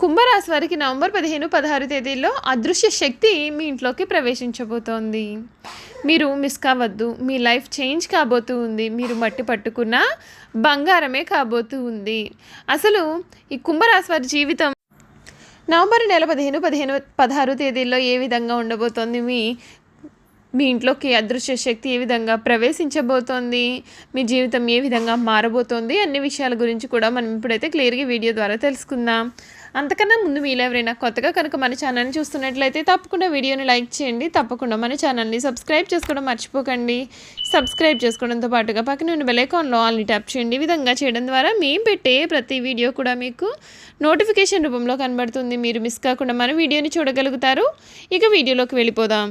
కుంభరాశి వారికి నవంబర్ పదిహేను పదహారు తేదీల్లో అదృశ్య శక్తి మీ ఇంట్లోకి ప్రవేశించబోతోంది. మీరు మిస్ కావద్దు మీ లైఫ్ చేంజ్ కాబోతూ ఉంది మీరు మట్టి పట్టుకున్న బంగారమే కాబోతూ ఉంది. అసలు ఈ కుంభరాశి వారి జీవితం నవంబర్ నెల పదిహేను పదిహేను పదహారు తేదీల్లో ఏ విధంగా ఉండబోతోంది మీ మీ ఇంట్లోకి అదృశ్య శక్తి ఏ విధంగా ప్రవేశించబోతోంది? మీ జీవితం ఏ విధంగా మారబోతోంది? అన్ని విషయాల గురించి కూడా మనం ఇప్పుడైతే క్లియర్గా వీడియో ద్వారా తెలుసుకుందాం. అంతకన్నా ముందు మీలో ఎవరైనా కొత్తగా కనుక మన ఛానల్ని చూస్తున్నట్లయితే తప్పకుండా వీడియోని లైక్ చేయండి. తప్పకుండా మన ఛానల్ని సబ్స్క్రైబ్ చేసుకోవడం మర్చిపోకండి. సబ్స్క్రైబ్ చేసుకోవడంతో పాటుగా పక్కన ఉన్న బెలైకాన్లో ఆల్ని ట్యాప్ చేయండి. ఈ విధంగా చేయడం ద్వారా మేము పెట్టే ప్రతి వీడియో కూడా మీకు నోటిఫికేషన్ రూపంలో కనబడుతుంది. మీరు మిస్ కాకుండా మన వీడియోని చూడగలుగుతారు. ఇక వీడియోలోకి వెళ్ళిపోదాం.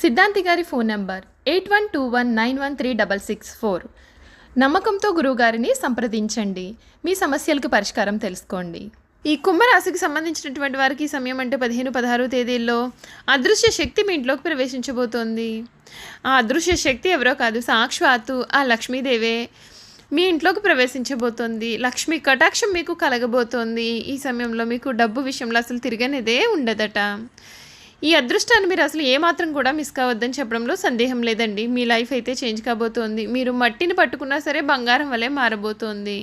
సిద్ధాంతి గారి phone number eight one two one nine one three double six four. నమ్మకంతో గురువుగారిని సంప్రదించండి. మీ సమస్యలకు పరిష్కారం తెలుసుకోండి. ఈ కుంభరాశికి సంబంధించినటువంటి వారికి సమయం అంటే పదిహేను పదహారు తేదీల్లో అదృశ్య శక్తి మీ ఇంట్లోకి ప్రవేశించబోతోంది. ఆ అదృశ్య శక్తి ఎవరో కాదు సాక్షాత్తు ఆ లక్ష్మీదేవే మీ ఇంట్లోకి ప్రవేశించబోతోంది. లక్ష్మీ కటాక్షం మీకు కలగబోతోంది. ఈ సమయంలో మీకు డబ్బు విషయంలో అసలు తిరగనిదే ఉండదట. ఈ అదృష్టాన్ని మీరు అసలు ఏమాత్రం కూడా మిస్ కావద్దని చెప్పడంలో సందేహం లేదండి. మీ లైఫ్ అయితే చేంజ్ కాబోతోంది. మీరు మట్టిని పట్టుకున్నా సరే బంగారం వలె మారబోతోంది.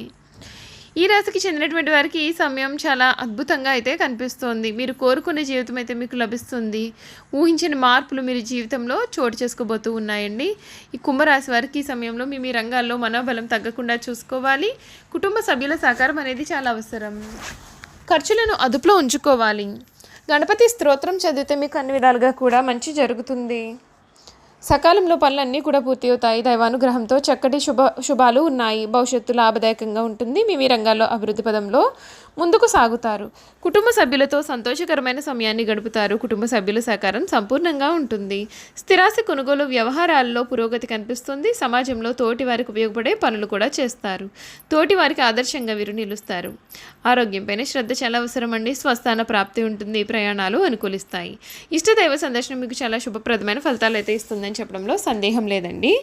ఈ రాశికి చెందినటువంటి వారికి ఈ సమయం చాలా అద్భుతంగా అయితే కనిపిస్తోంది. మీరు కోరుకునే జీవితం అయితే మీకు లభిస్తుంది. ఊహించిన మార్పులు మీరు జీవితంలో చోటు చేసుకోబోతూ ఉన్నాయండి. ఈ కుంభరాశి వారికి ఈ సమయంలో మీ మీ రంగాల్లో మనోబలం తగ్గకుండా చూసుకోవాలి. కుటుంబ సభ్యుల సహకారం అనేది చాలా అవసరం. ఖర్చులను అదుపులో ఉంచుకోవాలి. గణపతి స్తోత్రం చదివితే మీకు అన్ని విధాలుగా కూడా మంచి జరుగుతుంది. సకాలంలో పనులన్నీ కూడా పూర్తి అవుతాయి. దైవానుగ్రహంతో చక్కటి శుభ శుభాలు ఉన్నాయి. భవిష్యత్తు లాభదాయకంగా ఉంటుంది. మీ మీ రంగాల్లో అభివృద్ధి పదంలో ముందుకు సాగుతారు. కుటుంబ సభ్యులతో సంతోషకరమైన సమయాన్ని గడుపుతారు. కుటుంబ సభ్యుల సహకారం సంపూర్ణంగా ఉంటుంది. స్థిరాస్తి కొనుగోలు వ్యవహారాల్లో పురోగతి కనిపిస్తుంది. సమాజంలో తోటి వారికి ఉపయోగపడే పనులు కూడా చేస్తారు. తోటి వారికి ఆదర్శంగా వీరు నిలుస్తారు. ఆరోగ్యంపైన శ్రద్ధ చాలా అవసరం అండి స్వస్థాన ప్రాప్తి ఉంటుంది. ప్రయాణాలు అనుకూలిస్తాయి. ఇష్టదైవ సందర్శనం మీకు చాలా శుభప్రదమైన ఫలితాలు అయితే ఇస్తుందని చెప్పడంలో సందేహం లేదండి.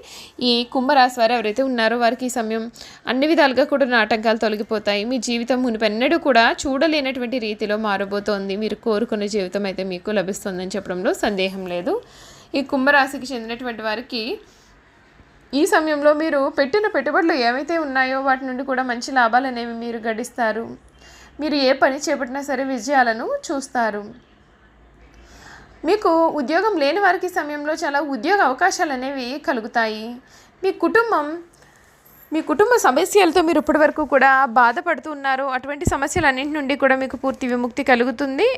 ఈ కుంభరాశి వారు ఎవరైతే ఉన్నారో వారికి ఈ సమయం అన్ని విధాలుగా కూడా ఆటంకాలు తొలగిపోతాయి. మీ జీవితం మునిపెన్నడూ కూడా చూడలేనటువంటి రీతిలో మారబోతోంది. మీరు కోరుకున్న జీవితం అయితే మీకు లభిస్తుందని చెప్పడంలో సందేహం లేదు. ఈ కుంభరాశికి చెందినటువంటి వారికి ఈ సమయంలో మీరు పెట్టిన పెట్టుబడులు ఏవైతే ఉన్నాయో వాటి నుండి కూడా మంచి లాభాలు అనేవి మీరు గడిస్తారు. మీరు ఏ పని చేపట్టినా సరే విజయాలను చూస్తారు. మీకు ఉద్యోగం లేని వారికి సమయంలో చాలా ఉద్యోగ అవకాశాలు అనేవి కలుగుతాయి. మీ కుటుంబం మీ కుటుంబ సమస్యలతో మీరు ఇప్పటి వరకు కూడా బాధపడుతూ ఉన్నారు. అటువంటి సమస్యలన్నింటి నుండి కూడా మీకు పూర్తి విముక్తి కలుగుతుంది.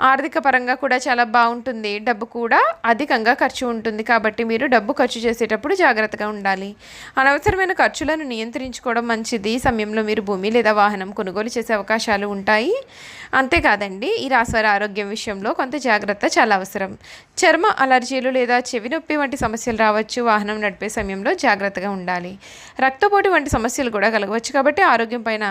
ఆర్థిక పరంగా కూడా చాలా బాగుంటుంది. డబ్బు కూడా అధికంగా ఖర్చు ఉంటుంది. కాబట్టి మీరు డబ్బు ఖర్చు చేసేటప్పుడు జాగ్రత్తగా ఉండాలి. అనవసరమైన ఖర్చులను నియంత్రించుకోవడం మంచిది. సమయంలో మీరు భూమి లేదా వాహనం కొనుగోలు చేసే అవకాశాలు ఉంటాయి. అంతేకాదండి ఈ రాశివారి ఆరోగ్యం విషయంలో కొంత జాగ్రత్త చాలా అవసరం. చర్మ అలర్జీలు లేదా చెవి నొప్పి వంటి సమస్యలు రావచ్చు. వాహనం నడిపే సమయంలో జాగ్రత్తగా ఉండాలి. గుండెపోటు వంటి సమస్యలు కూడా కలగవచ్చు కాబట్టి ఆరోగ్యం పైన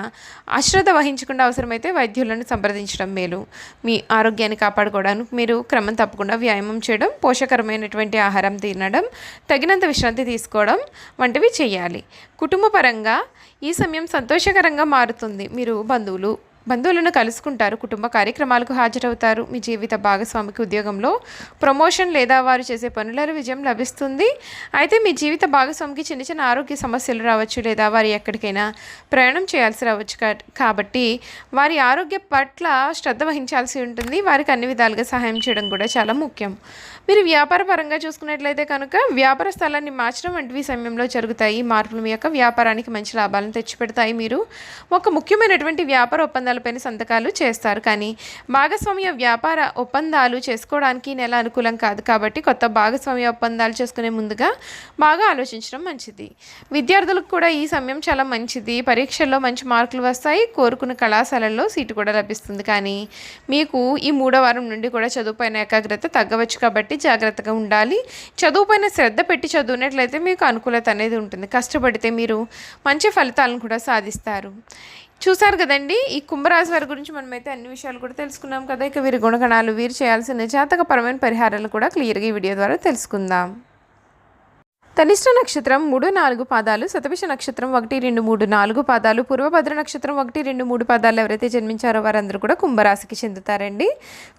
అశ్రద్ధ వహించకుండా అవసరమైతే వైద్యులను సంప్రదించడం మేలు. మీ ఆరోగ్యాన్ని కాపాడుకోవడానికి మీరు క్రమం తప్పకుండా వ్యాయామం చేయడం పోషకరమైనటువంటి ఆహారం తినడం తగినంత విశ్రాంతి తీసుకోవడం వంటివి చేయాలి. కుటుంబ పరంగా ఈ సమయం సంతోషకరంగా మారుతుంది. మీరు బంధువులు బంధువులను కలుసుకుంటారు కుటుంబ కార్యక్రమాలకు హాజరవుతారు. మీ జీవిత భాగస్వామికి ఉద్యోగంలో ప్రమోషన్ లేదా వారు చేసే పనులలో విజయం లభిస్తుంది. అయితే మీ జీవిత భాగస్వామికి చిన్న చిన్న ఆరోగ్య సమస్యలు రావచ్చు లేదా వారు ఎక్కడికైనా ప్రయాణం చేయాల్సి రావచ్చు కా- కాబట్టి వారి ఆరోగ్య పట్ల శ్రద్ధ వహించాల్సి ఉంటుంది. వారికి అన్ని విధాలుగా సహాయం చేయడం కూడా చాలా ముఖ్యం. మీరు వ్యాపార పరంగా చూసుకున్నట్లయితే కనుక వ్యాపార స్థలాన్ని మార్చడం వంటివి సమయంలో జరుగుతాయి. మార్పులు మీ యొక్క వ్యాపారానికి మంచి లాభాలను తెచ్చిపెడతాయి. మీరు ఒక ముఖ్యమైనటువంటి వ్యాపార ఒప్పందాల ఒప్పందాలపైన సంతకాలు చేస్తారు. కానీ భాగస్వామ్య వ్యాపార ఒప్పందాలు చేసుకోవడానికి నెల అనుకూలం కాదు. కాబట్టి కొత్త భాగస్వామ్య ఒప్పందాలు చేసుకునే ముందుగా బాగా ఆలోచించడం మంచిది. విద్యార్థులకు కూడా ఈ సమయం చాలా మంచిది. పరీక్షల్లో మంచి మార్కులు వస్తాయి. కోరుకున్న కళాశాలల్లో సీటు కూడా లభిస్తుంది. కానీ మీకు ఈ మూడో వారం నుండి కూడా చదువుపైన ఏకాగ్రత తగ్గవచ్చు కాబట్టి జాగ్రత్తగా ఉండాలి. చదువుపైన శ్రద్ధ పెట్టి చదివినట్లయితే మీకు అనుకూలత అనేది ఉంటుంది. కష్టపడితే మీరు మంచి ఫలితాలను కూడా సాధిస్తారు. చూసారు కదండి ఈ కుంభరాశి వారి గురించి మనమైతే అన్ని విషయాలు కూడా తెలుసుకున్నాం కదా. ఇక వీరి గుణగణాలు వీరు చేయాల్సిన జాతకపరమైన పరిహారాలు కూడా క్లియర్గా ఈ వీడియో ద్వారా తెలుసుకుందాం. తనిష్ట నక్షత్రం మూడు నాలుగు పాదాలు శతభిష నక్షత్రం ఒకటి రెండు మూడు నాలుగు పాదాలు పూర్వభద్ర నక్షత్రం ఒకటి రెండు మూడు పాదాలు ఎవరైతే జన్మించారో వారందరూ కూడా కుంభరాశికి చెందుతారండి.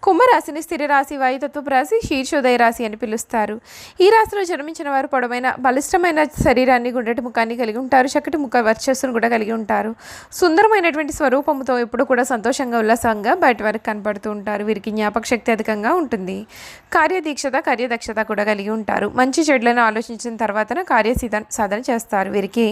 కుంభరాశిని స్థిర రాశి వాయుతత్వపు రాశి శీర్షోదయ రాశి అని పిలుస్తారు. ఈ రాశిలో జన్మించిన వారు పొడవైన బలిష్టమైన శరీరాన్ని గుండ్రటి ముఖాన్ని కలిగి ఉంటారు చక్కటి ముఖ వర్చస్సును కూడా కలిగి ఉంటారు. సుందరమైనటువంటి స్వరూపంతో ఎప్పుడు కూడా సంతోషంగా ఉల్లాసంగా బయట వారికి కనపడుతూ ఉంటారు. వీరికి జ్ఞాపక శక్తి అధికంగా ఉంటుంది. కార్యదీక్షత కార్యదక్షత కూడా కలిగి ఉంటారు. మంచి చెడులను ఆలోచించిన తర్వాత తర్వాతనే కార్య సాధన చేస్తారు. వీరికి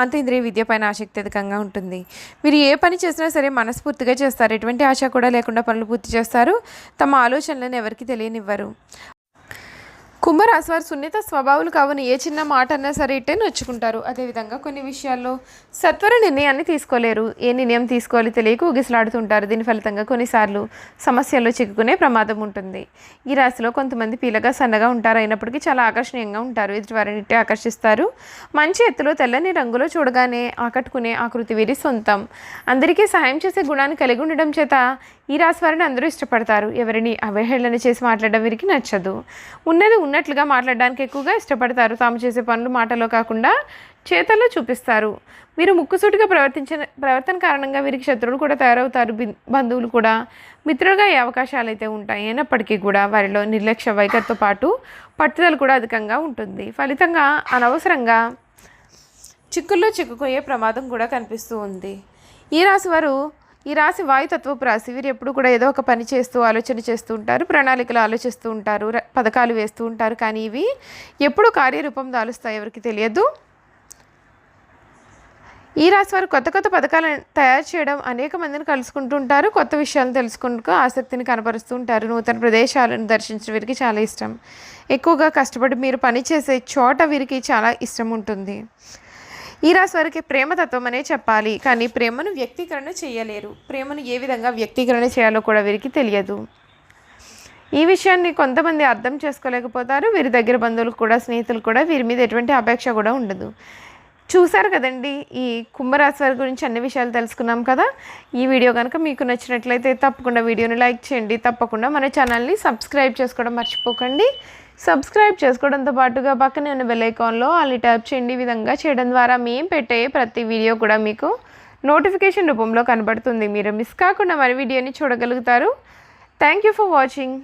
అంతేంద్రియ విద్య పైన ఆసక్తి అధికంగా ఉంటుంది. వీరు ఏ పని చేసినా సరే మనస్ఫూర్తిగా చేస్తారు. ఎటువంటి ఆశ కూడా లేకుండా పనులు పూర్తి చేస్తారు. తమ ఆలోచనలను ఎవరికి తెలియనివ్వరు. కుంభరాశి వారు సున్నిత స్వభావాలు కావున ఏ చిన్న మాట అన్నా సరే ఇట్టే నొచ్చుకుంటారు. అదేవిధంగా కొన్ని విషయాల్లో సత్వర నిర్ణయాన్ని తీసుకోలేరు. ఏ నిర్ణయం తీసుకోవాలి తెలియక ఊగిసలాడుతుంటారు. దీని ఫలితంగా కొన్నిసార్లు సమస్యల్లో చిక్కుకునే ప్రమాదం ఉంటుంది. ఈ రాశిలో కొంతమంది పీలగా సన్నగా ఉంటారు అయినప్పటికీ చాలా ఆకర్షణీయంగా ఉంటారు. ఎదుటివారిని ఇట్టే ఆకర్షిస్తారు. మంచి ఎత్తులో తెల్లని రంగులో చూడగానే ఆకట్టుకునే ఆకృతి వీరి సొంతం. అందరికీ సహాయం చేసే గుణాన్ని కలిగి ఉండడం చేత ఈ రాశి వారిని అందరూ ఇష్టపడతారు. ఎవరిని అవహేళన చేసి మాట్లాడడం వీరికి నచ్చదు. ఉన్నది ఉన్న అన్నట్లుగా మాట్లాడడానికి ఎక్కువగా ఇష్టపడతారు. తాము చేసే పనులు మాటలో కాకుండా చేతల్లో చూపిస్తారు. వీరు ముక్కుసూటిగా ప్రవర్తించిన ప్రవర్తన కారణంగా వీరికి శత్రువులు కూడా తయారవుతారు. బంధువులు కూడా మిత్రులుగా అయ్యే అవకాశాలు అయితే ఉంటాయి. అయినప్పటికీ కూడా వారిలో నిర్లక్ష్య వైఖరితో పాటు పట్టుదల కూడా అధికంగా ఉంటుంది. ఫలితంగా అనవసరంగా చిక్కుల్లో చిక్కుకోయే ప్రమాదం కూడా కనిపిస్తూ ఉంది. ఈ రాశి వారు ఈ రాశి వాయుతత్వపు రాశి. వీరు ఎప్పుడు కూడా ఏదో ఒక పని చేస్తూ ఆలోచన చేస్తూ ఉంటారు ప్రణాళికలు ఆలోచిస్తూ ఉంటారు పథకాలు వేస్తూ ఉంటారు. కానీ ఇవి ఎప్పుడు కార్యరూపం దాలుస్తాయి ఎవరికి తెలియదు. ఈ రాశి వారు కొత్త కొత్త పథకాలను తయారు చేయడం అనేక మందిని కలుసుకుంటూ ఉంటారు. కొత్త విషయాలను తెలుసుకుంటూ ఆసక్తిని కనపరుస్తూ ఉంటారు. నూతన ప్రదేశాలను దర్శించడం వీరికి చాలా ఇష్టం. ఎక్కువగా కష్టపడి మీరు పని చేసే చోట వీరికి చాలా ఇష్టం ఉంటుంది. ఈ రాశి వారికి ప్రేమతత్వం అనే చెప్పాలి. కానీ ప్రేమను వ్యక్తీకరణ చేయలేరు. ప్రేమను ఏ విధంగా వ్యక్తీకరణ చేయాలో కూడా వీరికి తెలియదు. ఈ విషయాన్ని కొంతమంది అర్థం చేసుకోలేకపోతారు. వీరి దగ్గర బంధువులు కూడా స్నేహితులు కూడా వీరి మీద ఎటువంటి అపేక్ష కూడా ఉండదు. చూసారు కదండి ఈ కుంభరాశి వారి గురించి అన్ని విషయాలు తెలుసుకున్నాం కదా. ఈ వీడియో కనుక మీకు నచ్చినట్లయితే తప్పకుండా వీడియోని లైక్ చేయండి. తప్పకుండా మన ఛానల్ని సబ్స్క్రైబ్ చేసుకోవడం మర్చిపోకండి. సబ్స్క్రైబ్ చేసుకోవడంతో పాటుగా పక్కనే ఉన్న బెల్ ఐకాన్లో అల్లి ట్యాప్ చేయండి. ఈ విధంగా చేయడం ద్వారా మేము పెట్టే ప్రతి వీడియో కూడా మీకు నోటిఫికేషన్ రూపంలో కనబడుతుంది. మీరు మిస్ కాకుండా మరి వీడియోని చూడగలుగుతారు. Thank you for watching.